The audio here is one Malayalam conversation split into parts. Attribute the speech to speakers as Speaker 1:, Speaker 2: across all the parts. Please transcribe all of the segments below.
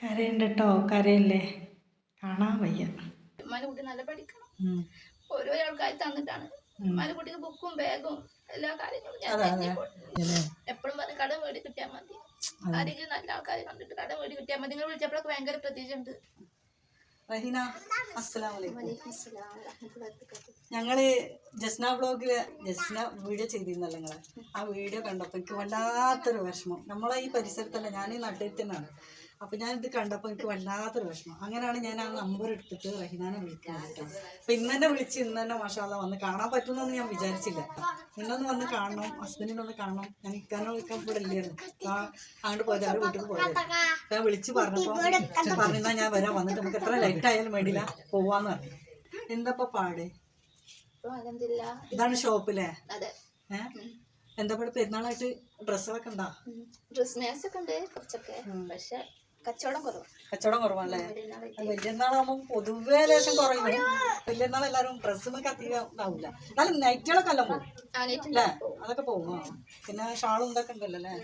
Speaker 1: കരയുണ്ട് കേട്ടോ കരയല്ലേ? കാണാൻ വയ്യ.
Speaker 2: ഉമ്മാന്റെ കുട്ടി നല്ല പഠിക്കണം. ഓരോ ആൾക്കാർ തന്നിട്ടാണ്. ഉമ്മാന്റെ കുട്ടിക്ക് ബുക്കും ബാഗും എല്ലാ കാര്യങ്ങളും? എപ്പോഴും പറഞ്ഞ് കട മേടി കിട്ടിയാൽ മതി. ആരെങ്കിലും നല്ല ആൾക്കാരെ കണ്ടിട്ട് കട മേടി കിട്ടിയാൽ മതി. നിങ്ങൾ വിളിച്ചപ്പോഴൊക്കെ ഭയങ്കര പ്രതീക്ഷ ഉണ്ട്
Speaker 1: റഹീന ഞങ്ങൾ ജസ്ന ബ്ലോഗിൽ ജസ്ന വീഡിയോ ചെയ്തിരുന്നല്ലോ നിങ്ങൾ. ആ വീഡിയോ കണ്ടപ്പോ എനിക്ക് വല്ലാത്തൊരു വിഷമം. നമ്മളെ ഈ പരിസരത്തല്ല ഞാൻ ഈ നാട്ടിൽ തന്നെയാണ്. അപ്പോൾ ഞാൻ ഇത് കണ്ടപ്പോൾ എനിക്ക് വല്ലാത്തൊരു വിഷമം. അങ്ങനെയാണ് ഞാൻ ആ നമ്പർ എടുത്തിട്ട് റഹിനാനെ വിളിക്കാൻ കേട്ടോ. അപ്പം ഇന്ന് തന്നെ വിളിച്ച് ഇന്ന് തന്നെ മഷാല വന്ന് കാണാൻ പറ്റുമെന്നൊന്നും ഞാൻ വിചാരിച്ചില്ല. ഇന്നൊന്ന് വന്ന് കാണണം ഹസ്ബൻഡിനൊന്ന് കാണണം. ഞാൻ ഇക്കാനോ വിളിക്കാൻ ഇവിടെ ഇല്ലായിരുന്നു. ആ അങ്ങോട്ട് പോയത് അവരുടെ വീട്ടിൽ പോയത്. ഞാൻ വിളിച്ച് പറഞ്ഞപ്പോൾ പറഞ്ഞാൽ ഞാൻ വരാൻ വന്നിട്ട് നമുക്ക് എത്ര ലൈറ്റ് ആയാലും വേണ്ടില്ല പോവാന്ന് പറഞ്ഞു. എന്താ പാട്? ഇതാണ്
Speaker 2: ഷോപ്പിലെ
Speaker 1: ഏഹ് എന്താ പറയുക പെരുന്നാളായിട്ട് ഡ്രസ്സുകളൊക്കെ ഉണ്ടാ?
Speaker 2: ഡ്രസ് മേസൊക്കെ ഉണ്ട് കുറച്ചൊക്കെ. പക്ഷെ കച്ചവടം കുറവാണല്ലേ?
Speaker 1: കച്ചവടം വലിയനാളാകുമ്പോൾ പൊതുവേ ലേശം കുറയും വലിയനാൾ എല്ലാവരും ഡ്രസ്സൊന്നും അധികം ഉണ്ടാവില്ല എന്നാലും നൈറ്റുകളൊക്കെ എല്ലാം പോകും. അല്ലേ? അതൊക്കെ പോകും. പിന്നെ ഷാളും ഇതൊക്കെ ഉണ്ടല്ലോ അല്ലേ?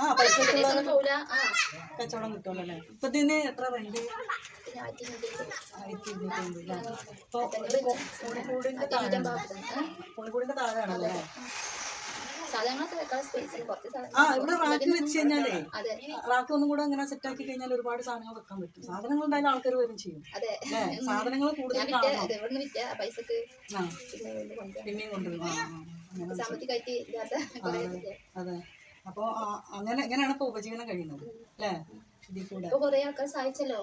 Speaker 1: ആ പൈസ കച്ചവടം കിട്ടുമല്ലോ അല്ലേ? ഇപ്പൊ ഇതിന് എത്ര റെന്റ്
Speaker 2: ആയിരത്തി ഇരുന്നൂറ്റി
Speaker 1: അമ്പത് അല്ലേ? താഴെയാണല്ലേ? ആ ഇവിടെ റാക്ക് വെച്ച് കഴിഞ്ഞാലേ റാക്ക് ഒന്നും കൂടെ അങ്ങനെ സെറ്റ് ആക്കി കഴിഞ്ഞാൽ ഒരുപാട് സാധനങ്ങൾ വെക്കാൻ പറ്റും. സാധനങ്ങൾ ഉണ്ടായാലും ആൾക്കാർ വരും ചെയ്യും. സാധനങ്ങൾ കൂടുതൽ പിന്നെയും കൊണ്ടുവരും. അതെ. അപ്പോൾ അങ്ങനെ എങ്ങനെയാണ് ഇപ്പൊ ഉപജീവനം കഴിയുന്നത്. അല്ലേ?
Speaker 2: കുറേ ആൾക്കാർ സഹായിച്ചല്ലോ?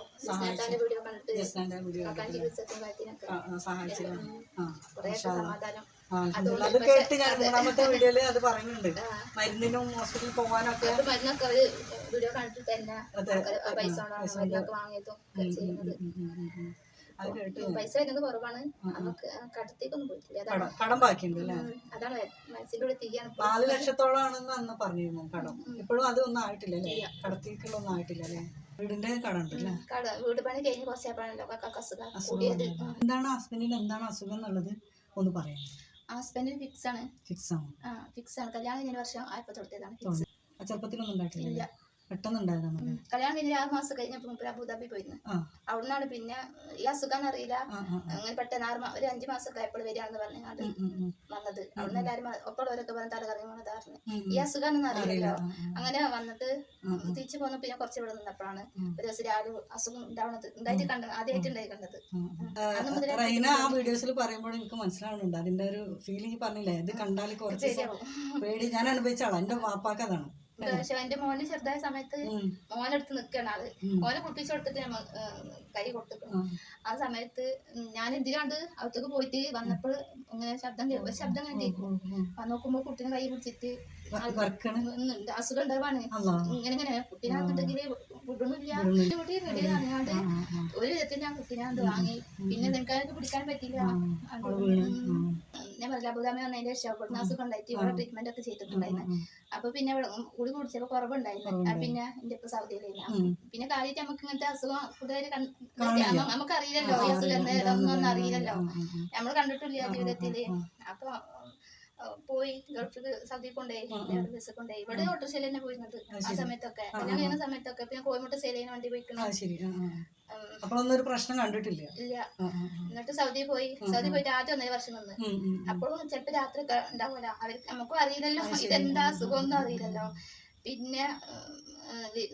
Speaker 2: വീഡിയോ കണ്ടിട്ട്.
Speaker 1: ജസ്റ്റാന്റെ വീഡിയോ
Speaker 2: ആക്കാൻ ചികിത്സക്കും കാര്യത്തിനൊക്കെ
Speaker 1: സഹായിച്ചു. ആ
Speaker 2: കുറേ സമാധാനം.
Speaker 1: അത് കേട്ട് ഞാൻ മൂന്നാമത്തെ വീഡിയോയിൽ അത് പറയുന്നുണ്ട്. മരുന്നിനും ഹോസ്പിറ്റലിൽ പോകാനൊക്കെ
Speaker 2: മരുന്നൊക്കെ വീഡിയോ കണ്ടിട്ട് തന്നെ പൈസ മരുന്നൊക്കെ വാങ്ങിയതും ചെയ്യുന്നത്. വരുന്നത് കുറവാണ്. നമുക്ക് കടത്തേക്കൊന്നും പോയിട്ടില്ല. അതാണ്.
Speaker 1: കടം ബാക്കിയുണ്ട്
Speaker 2: അതാണ് മനസ്സിന്റെ തീയാണ്.
Speaker 1: നാല് ലക്ഷത്തോളാണെന്ന് അന്ന് പറഞ്ഞിരുന്നു കടം. ഇപ്പോഴും അതൊന്നും ഒന്നും ആയിട്ടില്ല അല്ലേ? കടത്തിക്കുള്ള ഒന്നും ആയിട്ടില്ല അല്ലേ? വീടിന്റെ കടം ഉണ്ട്
Speaker 2: കട വീട് പണി കഴിഞ്ഞ് കൂടിയത്.
Speaker 1: എന്താണ് ഹസ്ബൻഡിന് എന്താണ് അസുഖം എന്നുള്ളത് ഒന്ന് പറയാം
Speaker 2: ഹസ്ബൻഡിന് ഫിക്സ് ആണ്.
Speaker 1: ഫിക്സ് ആണ്.
Speaker 2: ആ ഫിക്സ് ആണ്. കല്യാണം കഴിഞ്ഞ വർഷം ആയപ്പോ തൊടുത്തതാണ് ഫിക്സ്
Speaker 1: ചെറുപ്പത്തിലൊന്നും ഉണ്ടായിട്ടില്ല പെട്ടെന്ന് ഉണ്ടായതാണ്
Speaker 2: കല്യാണം കഴിഞ്ഞ ആറ് മാസം കഴിഞ്ഞപ്പോൾ മുമ്പ് അബുദാബി പോയിരുന്നു. അവിടുന്നാണ് പിന്നെ ഈ അസുഖം അറിയില്ല. അങ്ങനെ പെട്ടെന്ന് ആറ് ഒരു അഞ്ചു മാസമൊക്കെ ആയപ്പോൾ വരികയാണെന്ന് പറഞ്ഞാണ്ട്
Speaker 1: ഉം.
Speaker 2: വന്നത്. അവിടുന്ന് എല്ലാവരും ഒപ്പമുള്ളവരൊക്കെ പറഞ്ഞ് തല കറങ്ങി വന്നത്
Speaker 1: ആറിന്
Speaker 2: ഈ അസുഖം അറിയില്ല. അങ്ങനെ വന്നിട്ട് തിരിച്ചു പോന്നു. പിന്നെ കുറച്ച് ഇവിടെ നിന്നപ്പോഴാണ് ഒരു ദിവസം രാവിലെ അസുഖം ഉണ്ടാവുന്നത് ഉണ്ടായിട്ട് കണ്ടത് ആദ്യമായിട്ട് ഉണ്ടായി കണ്ടത്
Speaker 1: റൈന ആ വീഡിയോസിൽ പറയുമ്പോൾ എനിക്ക് മനസ്സിലാവുന്നുണ്ട്. അതിന്റെ ഒരു ഫീലിംഗ് പറഞ്ഞില്ലേ? ഇത് കണ്ടാൽ കുറച്ച് പേടി. ഞാൻ അനുഭവിച്ചാളാ എന്റെ വാപ്പാക്ക്
Speaker 2: എന്റെ മോന് ചെറുതായ സമയത്ത്. മോനെടുത്ത് നിക്കണം. ആൾ മോനെ കുളിപ്പിച്ചു കൊടുത്തിട്ട് നമ്മ കൈ
Speaker 1: കൊടുത്തു.
Speaker 2: ആ. സമയത്ത് ഞാൻ എന്തിനാണ്ട് അകത്തേക്ക് പോയിട്ട് വന്നപ്പോൾ ഇങ്ങനെ ശബ്ദം കേൾക്കും ശബ്ദം കണ്ടി
Speaker 1: കേൾക്കും. ഉം.
Speaker 2: നോക്കുമ്പോ കുട്ടീനെ കൈ പിടിച്ചിട്ട് അസുഖം ഉണ്ടാവാണ്. ഇങ്ങനെ ഇങ്ങനെ കുട്ടീനെ കുട്ടീനാണെന്നുണ്ടെങ്കിൽ വിടണില്ല കുട്ടി റെഡി അറിയാണ്ട് ഒരു വിധത്തിൽ ഞാൻ കുട്ടീനാണ്ട് വാങ്ങി. പിന്നെ നിനക്കാർക്ക് പിടിക്കാൻ പറ്റില്ല ഞാൻ പറഞ്ഞ അബുദാമി വന്നതിന്റെ ശേഷം നാസ് കൊണ്ടായിട്ട് ഇവിടെ ട്രീറ്റ്മെന്റ് ഒക്കെ ചെയ്തിട്ടുണ്ടായിരുന്നു. അപ്പൊ പിന്നെ കൂടി കുടി കുടിച്ചപ്പോ കുറവുണ്ടായിരുന്നു. പിന്നെ എന്റെ ഇപ്പൊ സൗദിയിലായിരുന്നു. പിന്നെ കാര്യമായിട്ട് നമുക്ക് ഇങ്ങനത്തെ അസുഖം കൂടുതൽ നമുക്കറിയില്ലല്ലോ ഈ അസുഖം എന്താ അറിയില്ലല്ലോ. നമ്മൾ കണ്ടിട്ടില്ല ജീവിതത്തിൽ. അപ്പൊ പോയി ഗൾഫിൽ സൗദി കൊണ്ടുപോയി ബസ് കൊണ്ടുപോയി. ഇവിടെ ഓട്ടോറിക്ഷയിൽ തന്നെ പോയിരുന്നത്. ആ സമയത്തൊക്കെ. ഞാൻ ചെയ്യുന്ന സമയത്തൊക്കെ പിന്നെ കോയമ്പട്ട് സെയിലിന് വണ്ടി പോയിക്കണം.
Speaker 1: ശരി. അപ്പോഴൊന്നും ഒരു പ്രശ്നം കണ്ടിട്ടില്ല.
Speaker 2: ഇല്ല. എന്നിട്ട് സൗദി പോയി. സൗദി പോയിട്ട് ആദ്യം ഒന്നര വർഷം നിന്ന്. അപ്പോഴും ചിലപ്പോ രാത്രി ഉണ്ടാവില്ല അവർക്ക് നമുക്കും അറിയില്ലല്ലോ. ഇതെന്താ അസുഖമൊന്നും അറിയില്ലല്ലോ. പിന്നെ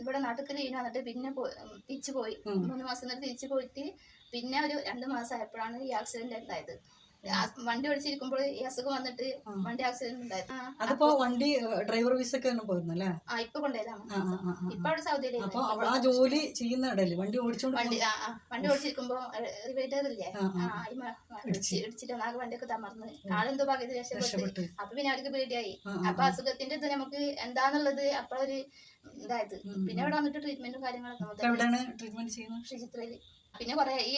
Speaker 2: ഇവിടെ നാട്ടിൽ ലീന വന്നിട്ട് പിന്നെ തിരിച്ചു പോയി. മൂന്ന് മാസം തിരിച്ചു പോയിട്ട് പിന്നെ ഒരു രണ്ട് മാസം ആയപ്പോഴാണ് ഈ ആക്സിഡന്റ് ഉണ്ടായത്. വണ്ടി ഓടിച്ചിരിക്കുമ്പോൾ ഈ അസുഖം വന്നിട്ട് വണ്ടി ആക്സിഡന്റ് ഉണ്ടായിരുന്നു
Speaker 1: അതിപ്പോ വണ്ടി ഡ്രൈവർ വിസക്ക് പോയിരുന്നു അല്ലേ
Speaker 2: ആ ഇപ്പൊ കൊണ്ടുപോയതാണ്. ഇപ്പൊ അവിടെ സൗദിയിലായിരുന്നു.
Speaker 1: അപ്പൊ ആ ജോലി ചെയ്യുന്ന ഇടയിൽ. വണ്ടി ഓടിച്ചോണ്ട്
Speaker 2: വണ്ടി വണ്ടി ഓടിച്ചിരിക്കുമ്പോ ഇടിച്ച്. ഇടിച്ചിട്ട് ആകെ വണ്ടിയൊക്കെ തമർന്ന് ആളെന്തോ ഭാഗ്യത്തിൽ രക്ഷപ്പെട്ടു. അപ്പൊ പിന്നെ അവർക്ക് പേടിയായി. അപ്പൊ അസുഖത്തിന്റെ ഇത് നമുക്ക് എന്താന്നുള്ളത് അപ്പോഴൊരു ഇതായത്. പിന്നെ അവിടെ വന്നിട്ട് ട്രീറ്റ്മെന്റും കാര്യങ്ങളൊക്കെ
Speaker 1: ട്രീറ്റ്മെന്റ് ചെയ്യുന്നത്?
Speaker 2: പിന്നെ കൊറേ ഈ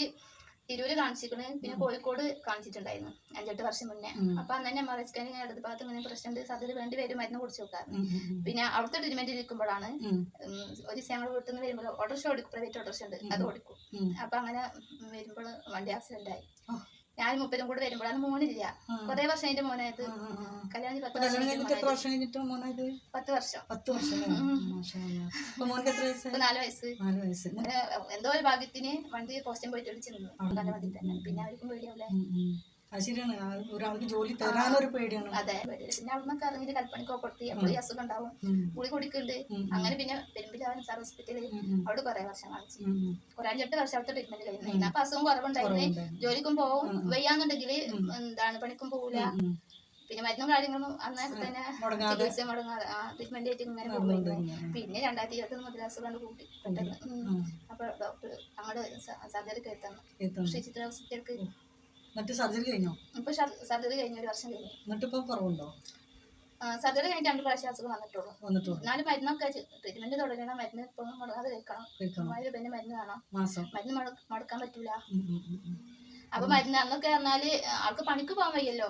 Speaker 2: തിരൂര് കാണിച്ചിരിക്കണ്. പിന്നെ കോഴിക്കോട് കാണിച്ചിട്ടുണ്ടായിരുന്നു. അഞ്ചെട്ട് വർഷം മുന്നേ. അപ്പൊ അന്ന് തന്നെ എം ആർ ഐ സ്കാനിങ് ഇടത് ഭാഗത്ത് ഇങ്ങനെ പ്രശ്നമുണ്ട്. സർജറി വേണ്ടി വരും മരുന്ന് കുടിച്ചു നോക്കാറ്
Speaker 1: ഉം, ഉം, ഉം.
Speaker 2: പിന്നെ അവിടുത്തെ ട്രീറ്റ്മെന്റ് ഇരിക്കുമ്പോഴാണ് ഒരു ദിവസം ഞങ്ങൾ വീട്ടിൽ നിന്ന് വരുമ്പോൾ ഓട്ടോറിക്ഷ ഓടിക്കും. പ്രൈവറ്റ് ഓട്ടോറിക്ഷ ഉണ്ട്. അത് ഓടിക്കും. അപ്പൊ അങ്ങനെ വരുമ്പോൾ വണ്ടി ആക്സിഡന്റ് ആയി. ഞാൻ മുപ്പതും കൂടെ വരുമ്പോഴാണ് മോനില്ല കൊറേ വർഷം എന്റെ മോനായത്. കല്യാണം പത്ത് വർഷം പത്ത് വർഷം. നാല് വയസ്സ്. എന്തോ ഒരു ഭാഗ്യത്തിന് വണ്ടി പോസ്റ്റും പോയിട്ട് ചെന്നു തന്നെ. പിന്നെ അവർക്കും പേടിയാവില്ലേ.
Speaker 1: അത് ശരിയാണ്. ഒരാൾക്ക് ജോലി തരാനൊരു പേടിയാണ്.
Speaker 2: അതെ. പിന്നെ അവിടുന്ന് ഇറങ്ങിയിട്ട് കൽപ്പണിക്കോ കൊടുത്തി എപ്പോഴും അസുഖം ഉണ്ടാവും. ഗുളി കുടിക്കുന്നുണ്ട് അങ്ങനെ പിന്നെ പെരുമ്പിലാവൻ സാർ ഹോസ്പിറ്റലിൽ അവിടെ കുറെ വർഷം കാണിച്ചു. കുറെ അഞ്ചെട്ട് വർഷം അവിടുത്തെ ട്രീറ്റ്മെന്റ് കഴിഞ്ഞു. അപ്പൊ അസുഖം കുറവുണ്ടായിരുന്നു. ജോലിക്കും പോവും. വയ്യാന്നുണ്ടെങ്കിൽ എന്താണ് പണിക്കും പോവില്ല പിന്നെ മരുന്നും കാര്യങ്ങളും അന്നേരം തന്നെ ചികിത്സ മുടങ്ങാതെ ട്രീറ്റ്മെന്റ് ആയിട്ട് ഇങ്ങനെ പോകുന്നു പിന്നെ രണ്ടായിരത്തി ഇരുപത്തി മുതൽ അസുഖം കൂട്ടി. പെട്ടെന്ന് അപ്പൊ ഡോക്ടർ അങ്ങോട്ട് സർജറി കേട്ടാണ്
Speaker 1: എത്തുന്നു.
Speaker 2: ശ്രീ ചിത്ര ഹോസ്പിറ്റലിലേക്ക്
Speaker 1: എന്നിട്ട് സർജറി കഴിഞ്ഞോ?
Speaker 2: ഇപ്പൊ സർജറി കഴിഞ്ഞ ഒരു വർഷം കഴിഞ്ഞു.
Speaker 1: എന്നിട്ട് ഇപ്പൊ കുറവുണ്ടോ
Speaker 2: സർജറി കഴിഞ്ഞിട്ട് രണ്ട് പ്രാവശ്യം അസുഖം വന്നിട്ടുള്ളൂ.
Speaker 1: വന്നിട്ടുള്ളൂ.
Speaker 2: എന്നാലും മരുന്നൊക്കെ ട്രീറ്റ്മെന്റ് തുടങ്ങണം മരുന്ന് ഇപ്പോഴും മുടങ്ങാതെ കഴിക്കണം. മൂവായിരം രൂപേന്റെ മരുന്ന് വേണം. മരുന്ന് മുട- മുടക്കാൻ പറ്റൂല. അപ്പൊ മരുന്ന് അന്നൊക്കെ പറഞ്ഞാൽ ആൾക്ക് പണിക്ക് പോകാൻ വയ്യല്ലോ.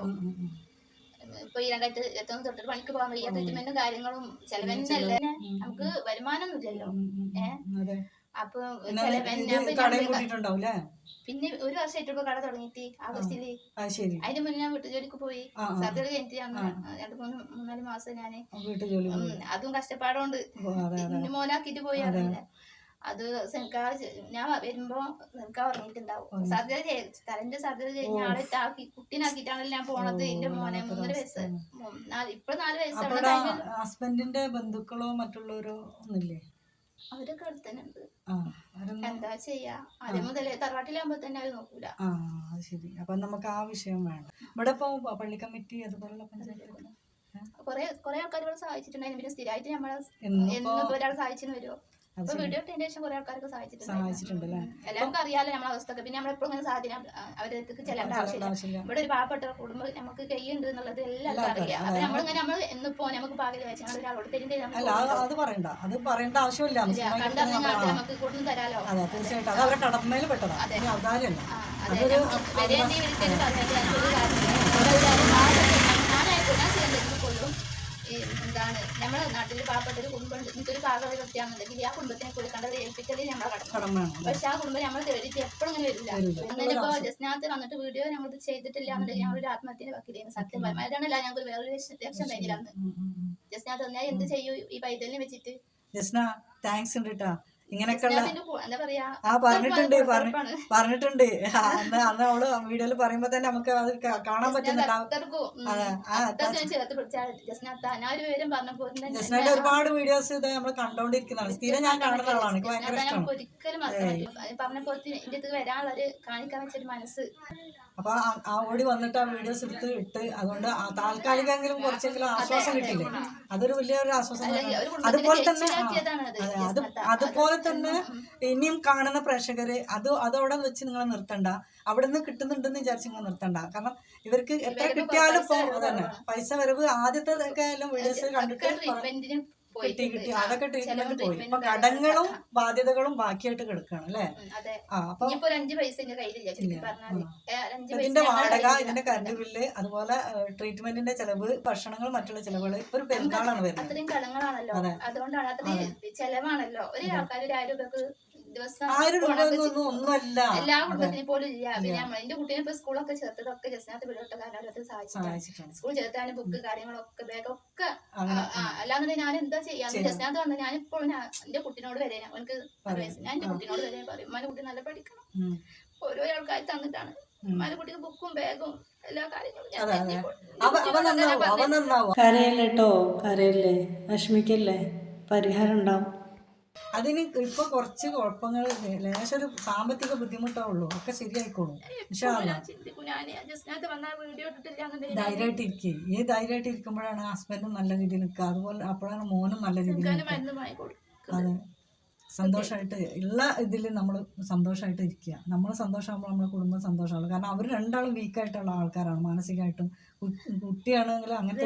Speaker 2: ഇപ്പൊ ഈ രണ്ടായിരത്തി ഇരുപത്തൊന്ന് തൊട്ടിട്ട് പണിക്ക് പോകാൻ വയ്യ. ട്രീറ്റ്മെന്റും കാര്യങ്ങളും ചെലവെന്നല്ലേ നമുക്ക്
Speaker 1: വരുമാനം ഒന്നുമില്ലല്ലോ. അതെ.
Speaker 2: അപ്പൊ
Speaker 1: പിന്നെ
Speaker 2: ഒരു വർഷം ആയിട്ട് കട തുടങ്ങിയിട്ട്
Speaker 1: ആഗസ്റ്റിൽ
Speaker 2: അതിന് മുന്നേ ഞാൻ വീട്ടുജോലിക്ക് പോയി. സർജറി കഴിഞ്ഞിട്ട് രണ്ട് മൂന്ന് മൂന്നാൽ മാസം ഞാൻ അതും കഷ്ടപ്പാടുകൊണ്ട് പിന്നെ മോനാക്കിട്ട് പോയി അറിയില്ല. അത് സെൻകാ ഞാൻ വരുമ്പോ സെൻകാ ഉറങ്ങിയിട്ടുണ്ടാവും. സർജറി തലന്റെ സർജറി കഴിഞ്ഞ ആളെ ആക്കി കുട്ടീനാക്കിയിട്ടാണല്ലോ ഞാൻ പോണത്. എന്റെ മോനെ മൂന്നര വയസ്സ്. ഇപ്പൊ നാല് വയസ്സാണ്.
Speaker 1: ഹസ്ബൻഡിന്റെ ബന്ധുക്കളോ മറ്റുള്ളവരോ ഒന്നില്ലേ
Speaker 2: അവരൊക്കെ അടുത്തനുണ്ട്
Speaker 1: ആ
Speaker 2: എന്താ ചെയ്യാ? ആദ്യം മുതലേ തറവാട്ടിലാകുമ്പോ തന്നെ അത് നോക്കൂല.
Speaker 1: ആ അത് ശരി. അപ്പൊ നമുക്ക് ആ വിഷയം വേണ്ട. ഇവിടെ ഇപ്പൊ പള്ളി കമ്മിറ്റി അതുപോലുള്ള പഞ്ചായത്ത്
Speaker 2: കൊറേ കൊറേ ആൾക്കാർ ഇവിടെ സഹായിച്ചിട്ടുണ്ടായിരുന്നു. പിന്നെ സ്ഥിരമായിട്ട് നമ്മളെ
Speaker 1: എന്നിപ്പോ
Speaker 2: ഒരാൾ സഹായിച്ചു വരുമോ ഇപ്പൊ വീഡിയോ ഇട്ടതിന് ശേഷം കുറെ ആൾക്കാരൊക്കെ സഹായിച്ചിട്ടുണ്ട് എല്ലാവർക്കും അറിയാലോ നമ്മളെ അവസ്ഥ പിന്നെ നമ്മളെപ്പോഴും ഇങ്ങനെ അവരുടെ അടുത്തേക്ക് ചെല്ലേണ്ട ആവശ്യമില്ല. ഇവിടെ ഒരു പാവപ്പെട്ട കുടുംബം നമുക്ക് കൈയുണ്ട് എന്നുള്ളത് എല്ലാവർക്കും അറിയാം. അപ്പൊ നമ്മളിങ്ങനെ നമ്മൾ എന്നിപ്പോ നമുക്ക് പാകല വെച്ചാൽ ഒരാളോട്
Speaker 1: അത് പറയണ്ട. അത് പറയേണ്ട ആവശ്യമില്ല.
Speaker 2: നമുക്ക് കൂടുതൽ തരാലോ.
Speaker 1: അതെ തീർച്ചയായിട്ടും. അത്. അവരെ കടമയിൽ പെട്ടതാണ്. ഇനി അവതാരമല്ല
Speaker 2: ആ, അതെ നമുക്ക് വരേണ്ടി വിളിച്ചൊരു പറഞ്ഞിട്ട് അതിനൊരു കാര്യമില്ല. ഇവിടെ ഒരു ആരും ഞാനായിട്ട് ഞാൻ ചെയ്യുന്നത് കൊള്ളും ഈ എന്താണ് നമ്മുടെ നാട്ടിൽ പാവപ്പെട്ട ഒരു കുടുംബം ഉണ്ട് എനിക്കൊരു പാവപ്പെട്ട വ്യക്തിയാണെന്നുണ്ടെങ്കിൽ ആ കുടുംബത്തിനെ കൊടുക്കേണ്ടത് ഏൽപ്പിക്കലേ നമ്മളെ കടമ പക്ഷെ ആ കുടുംബം നമ്മൾ തേടിയിട്ട് എപ്പോഴും ഇങ്ങനെ വരില്ല. എന്നിട്ടിപ്പോ ജസ്നാഥ് വന്നിട്ട് വീഡിയോ ഞങ്ങൾ ചെയ്തിട്ടില്ല എന്നുണ്ടെങ്കിൽ ഞങ്ങളൊരു ആത്മഹത്യനെ വെക്കില്ലേ സത്യം പറയാം അതാണല്ല ഞങ്ങൾക്ക് വേറൊരു ലക്ഷം കഴിഞ്ഞില്ല അന്ന്.
Speaker 1: ഉം, ഉം, ഉം.
Speaker 2: ജസ്നാഥ് വന്നാൽ എന്ത് ചെയ്യൂ ഈ പൈതലിനെ വെച്ചിട്ട്?
Speaker 1: ജസ്ന താങ്ക്സ് ഉണ്ട് കേട്ടാ ഇങ്ങനെയൊക്കെയുള്ള ആ പറഞ്ഞിട്ടുണ്ട് പറഞ്ഞി- പറഞ്ഞിട്ടുണ്ട്. അന്ന് അന്ന് അവൾ വീഡിയോയിൽ പറയുമ്പോ തന്നെ നമുക്ക് അത് കാണാൻ പറ്റുന്നുണ്ട്. ആ-
Speaker 2: അത്രക്കും ഉം,
Speaker 1: അതെ ആ
Speaker 2: അത്രക്കും ചേർത്ത് പിടിച്ചാൽ ജസ്നാഥ് ഞാൻ ഒരു വിവരം പറഞ്ഞപ്പോ തന്നെ
Speaker 1: ജസ്നയുടെ ഒരുപാട് വീഡിയോസ് ഇത് നമ്മൾ കണ്ടോണ്ടിരിക്കുന്നതാണ് സ്ഥിരം ഞാൻ കാണുന്ന ആളാണ്. എനിക്ക് ഭയങ്കര ഇഷ്ടമാണ്
Speaker 2: പറഞ്ഞപ്പോ വരാനുള്ള ഒരു കാണിക്കാൻ വെച്ചൊരു മനസ്സ്.
Speaker 1: അപ്പൊ ആ- ഓടി വന്നിട്ട് ആ വീഡിയോസ് എടുത്ത് ഇട്ട് അതുകൊണ്ട് ആ താൽക്കാലികമെങ്കിലും കുറച്ചെങ്കിലും ആശ്വാസം കിട്ടില്ലേ? അതൊരു വലിയൊരു ആശ്വാസം അതുപോലെ തന്നെ
Speaker 2: അത്
Speaker 1: അതെ അത്. അതുപോലെ തന്നെ ഇനിയും കാണുന്ന പ്രേക്ഷകര് അത് അതവിടെ വെച്ച് നിങ്ങൾ നിർത്തണ്ട. അവിടെ നിന്ന് കിട്ടുന്നുണ്ടെന്ന് വിചാരിച്ച് നിങ്ങൾ നിർത്തണ്ട. കാരണം ഇവർക്ക് എത്ര കിട്ടിയാലും ഇപ്പൊ അതന്നെ. പൈസ വരവ് ആദ്യത്തെ എല്ലാം വീഡിയോസ് കണ്ടിട്ട് കിട്ടി കിട്ടി. അതൊക്കെ ട്രീറ്റ്മെന്റ് പോയി. കടങ്ങളും ബാധ്യതകളും ബാക്കിയായിട്ട് കിടക്കുകയാണ് അല്ലെ? അപ്പൊ ഇതിന്റെ വാടക ഇതിന്റെ കറണ്ട് ബില്ല് അതുപോലെ ട്രീറ്റ്മെന്റിന്റെ ചെലവ് ഭക്ഷണങ്ങൾ മറ്റുള്ള ചെലവുകൾ ഒരു പെരുന്നാളാണ് വരുന്നത്.
Speaker 2: അത്രയും കടങ്ങളാണല്ലോ. അതുകൊണ്ടാണ് അത്രയും ചെലവാണല്ലോ. ഒരു ആൾക്കാർ ഒരു ആയിരം രൂപക്ക്
Speaker 1: ആയിരം രൂപ ഒന്നും ഒന്നുമല്ല.
Speaker 2: എല്ലാ കുടുംബത്തിനെ പോലും ഇല്ല. പിന്നെ നമ്മൾ എന്റെ കുട്ടീനെ ഇപ്പൊ സ്കൂളൊക്കെ ചേർത്തതൊക്കെ ജസ്റ്റിനകത്ത് വിടോട്ട കാരണം
Speaker 1: സഹായിച്ചിട്ടുണ്ട്
Speaker 2: സ്കൂൾ ചേർത്താനും ബുക്ക് കാര്യങ്ങളൊക്കെ ബാഗൊക്കെ അല്ലാന്നുണ്ടെങ്കിൽ ഞാൻ എന്താ ചെയ്യാ. ജസ്റ്റിനകത്ത് വന്ന് ഞാൻ ഞാൻ എന്റെ കുട്ടിനോട് വരെ അവനക്ക് എനിക്ക് ഞാൻ എന്റെ കുട്ടിനോട് വരെ പറയും ഉമ്മാന്റെ കുട്ടി നല്ല പഠിക്കണം. ഓരോ ആൾക്കാർ തന്നിട്ടാണ്. ഉമ്മാന്റെ കുട്ടിക്ക് ബുക്കും ബാഗും എല്ലാ കാര്യങ്ങളും
Speaker 1: കരയല്ലേ കേട്ടോ കരയല്ലേ? വിഷമിക്കല്ലേ? പരിഹാരം ഉണ്ടാവും. അതിന് ഇപ്പൊ കുറച്ച് കുഴപ്പങ്ങൾ ലേശം ഒരു സാമ്പത്തിക ബുദ്ധിമുട്ടേ ഉള്ളൂ. ഒക്കെ ശരിയായിക്കോളും.
Speaker 2: ധൈര്യമായിട്ടിരിക്കേ
Speaker 1: ധൈര്യമായിട്ട് ഇരിക്കുക ഈ ധൈര്യമായിട്ട് ഇരിക്കുമ്പോഴാണ് ഹസ്ബൻഡും നല്ല രീതിയിൽ നിൽക്കുക. അതുപോലെ അപ്പോഴാണ് മോനും നല്ല രീതിയിൽ അതെ. സന്തോഷമായിട്ട് ഉള്ള ഇതിൽ നമ്മൾ സന്തോഷമായിട്ട് ഇരിക്കുക നമ്മൾ സന്തോഷമാകുമ്പോൾ നമ്മുടെ കുടുംബം സന്തോഷമാണ് കാരണം അവർ രണ്ടാളും വീക്കായിട്ടുള്ള ആൾക്കാരാണ് മാനസികമായിട്ടും കുട്ടിയാണെങ്കിൽ അങ്ങനത്തെ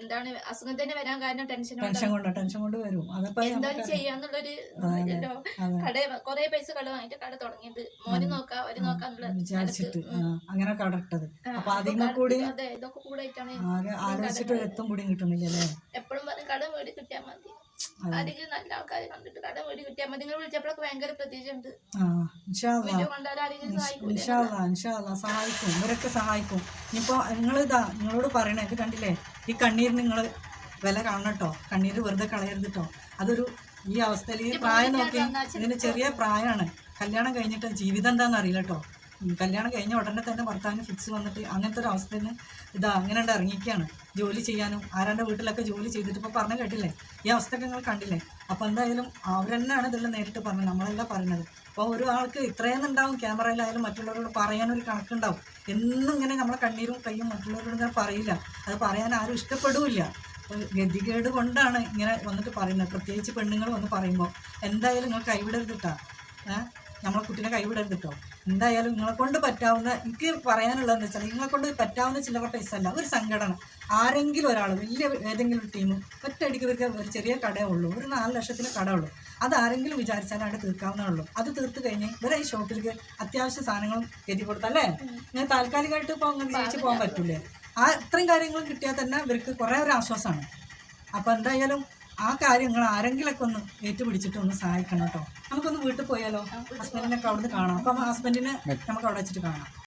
Speaker 2: എന്താണ് അസുഖം തന്നെ വരാൻ കാരണം ടെൻഷൻ
Speaker 1: ടെൻഷൻ കൊണ്ട്? ടെൻഷൻ കൊണ്ട് വരും. അതപ്പോ
Speaker 2: ചെയ്യാന്നുള്ളൊരു. കട കൊറേ പൈസ കട വാങ്ങിട്ട് കട തുടങ്ങിയത്. മോന് നോക്കാം അവർ നോക്കാന്നുള്ള
Speaker 1: വിചാരിച്ചിട്ട് അങ്ങനെ കടട്ടത് അപ്പൊ
Speaker 2: അപ്പൊ കൂടി ഇതൊക്കെ
Speaker 1: ആകെ ആലോചിച്ചിട്ട് എത്തും കൂടി കിട്ടുന്നില്ലല്ലേ?
Speaker 2: എപ്പോഴും പറഞ്ഞ് കട വീട് കിട്ടിയാൽ മതി. ആരെങ്കിലും നല്ല ആൾക്കാരെ കട വീട് കിട്ടിയാൽ മതി നിങ്ങൾ വിളിച്ചപ്പോഴൊക്കെ ഭയങ്കര
Speaker 1: സഹായിക്കും ഇവരൊക്കെ സഹായിക്കും. ഇനിയിപ്പോ നിങ്ങൾ ഇതാ നിങ്ങളോട് പറയണേ ഇത് കണ്ടില്ലേ? ഈ കണ്ണീരിന് നിങ്ങൾ വില കാണണം കേട്ടോ. കണ്ണീര് വെറുതെ കളയരുത് കേട്ടോ. അതൊരു ഈ അവസ്ഥയിൽ ഈ പ്രായം നോക്കി ഇതിന് ചെറിയ പ്രായമാണ് കല്യാണം കഴിഞ്ഞിട്ട് ജീവിതം എന്താണെന്ന് അറിയില്ല കേട്ടോ. കല്യാണം കഴിഞ്ഞ ഉടനെ തന്നെ ഭർത്താവിന് ഫിക്സ് വന്നിട്ട് അങ്ങനത്തെ ഒരു അവസ്ഥയിൽ ഇതാ അങ്ങനെ ഉണ്ട് ഇറങ്ങിയിരിക്കുകയാണ്. ജോലി ചെയ്യാനും ആരാന്റെ വീട്ടിലൊക്കെ ജോലി ചെയ്തിട്ട് ഇപ്പോൾ പറഞ്ഞു കേട്ടില്ലേ? ഈ അവസ്ഥയൊക്കെ നിങ്ങൾ കണ്ടില്ലേ? അപ്പോൾ എന്തായാലും അവരെന്നാണ് ഇതെല്ലാം നേരിട്ട് പറഞ്ഞത്? നമ്മളെല്ലാം പറഞ്ഞത് അപ്പോൾ ഒരു ആൾക്ക് ഇത്രയും ഉണ്ടാവും ക്യാമറയിലായാലും മറ്റുള്ളവരോട് പറയാനൊരു കണക്കുണ്ടാവും. എന്നും ഇങ്ങനെ നമ്മളെ കണ്ണീരും കയ്യും മറ്റുള്ളവരോട് ഇങ്ങനെ പറയില്ല. അത് പറയാൻ ആരും ഇഷ്ടപ്പെടില്ല. ഗതികേട് കൊണ്ടാണ് ഇങ്ങനെ വന്നിട്ട് പറയുന്നത്. പ്രത്യേകിച്ച് പെണ്ണുങ്ങൾ വന്ന് പറയുമ്പോൾ എന്തായാലും നിങ്ങൾ കൈവിടരുത് കേട്ടോ നമ്മളെ കുട്ടീനെ കൈവിടരുത് കേട്ടോ എന്തായാലും നിങ്ങളെ കൊണ്ട് പറ്റാവുന്ന എനിക്ക് പറയാനുള്ളതെന്ന് വെച്ചാൽ നിങ്ങളെ കൊണ്ട് പറ്റാവുന്ന ചില പൈസ അല്ല ഒരു സംഘടന. ആരെങ്കിലും ഒരാൾ വലിയ ഏതെങ്കിലും ടീം ഒറ്റയടിക്ക് ഇവർക്ക് ഒരു ചെറിയ കടയേ ഉള്ളൂ ഒരു നാല് ലക്ഷത്തിന് കട ഉള്ളൂ. അത് ആരെങ്കിലും വിചാരിച്ചാൽ അവിടെ തീർക്കാവുന്നേ ഉള്ളൂ. അത് തീർത്ത് കഴിഞ്ഞ് ഇവരെ ഈ ഷോപ്പിലേക്ക് അത്യാവശ്യ സാധനങ്ങളും കയറ്റി കൊടുത്തല്ലേ ഞാൻ താൽക്കാലികമായിട്ട് ഇപ്പോൾ അങ്ങനെ ജീവിച്ച് പോകാൻ പറ്റൂലേ? ആ ഇത്രയും കാര്യങ്ങളും കിട്ടിയാൽ തന്നെ ഇവർക്ക് കുറേ ഒരു ആശ്വാസമാണ്. അപ്പോൾ എന്തായാലും ആ കാര്യങ്ങൾ ആരെങ്കിലൊക്കെ ഒന്ന് ഏറ്റുപിടിച്ചിട്ട് ഒന്ന് സഹായിക്കണം കേട്ടോ. നമുക്കൊന്ന് വീട്ടിൽ പോയാലോ? ഹസ്ബൻഡിനൊക്കെ അവിടുന്ന് കാണാം. അപ്പം ഹസ്ബൻഡിനെ നമുക്ക് അവിടെ വെച്ചിട്ട് കാണാം.